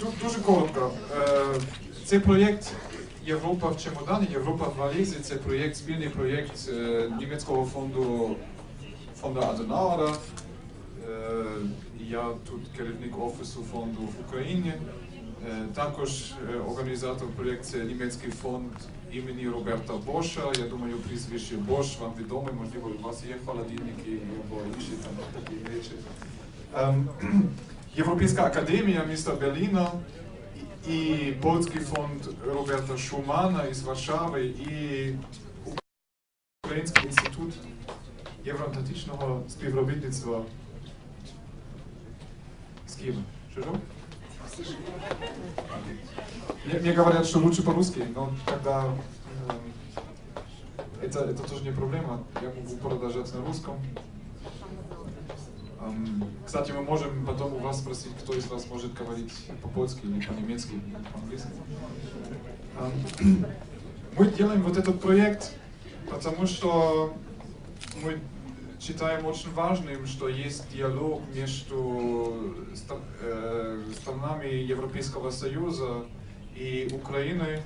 Ду- Дуже коротко. Е, Цей проєкт Європа в чемодані, Європа в валізі це проєкт, спільний проєкт е, німецького фонду фонду Аденауера. Е, Я тут керівник офісу фонду в Україні. Е, Також е, організатор проєкту це німецький фонд імені Роберта Боша. Я думаю, прізвище Бош вам відоме, можливо, у вас є холодильники або інші там такі речі. Ем, Європейська академія міста Берліна і, і польський фонд Роберта Шумана із Варшави і Український інститут євроатлантичного співробітництва з Києва. Що ж? Мне, мне говорят, что лучше по-русски, но тогда эм, это, это тоже не проблема. Я могу продолжать на русском. Кстати, мы можем потом у вас спросить, кто из вас может говорить по-польски или по-немецки, или по-английски. Мы делаем вот этот проект, потому что мы считаем очень важным, что есть диалог между э, странами Европейского Союза и Украиной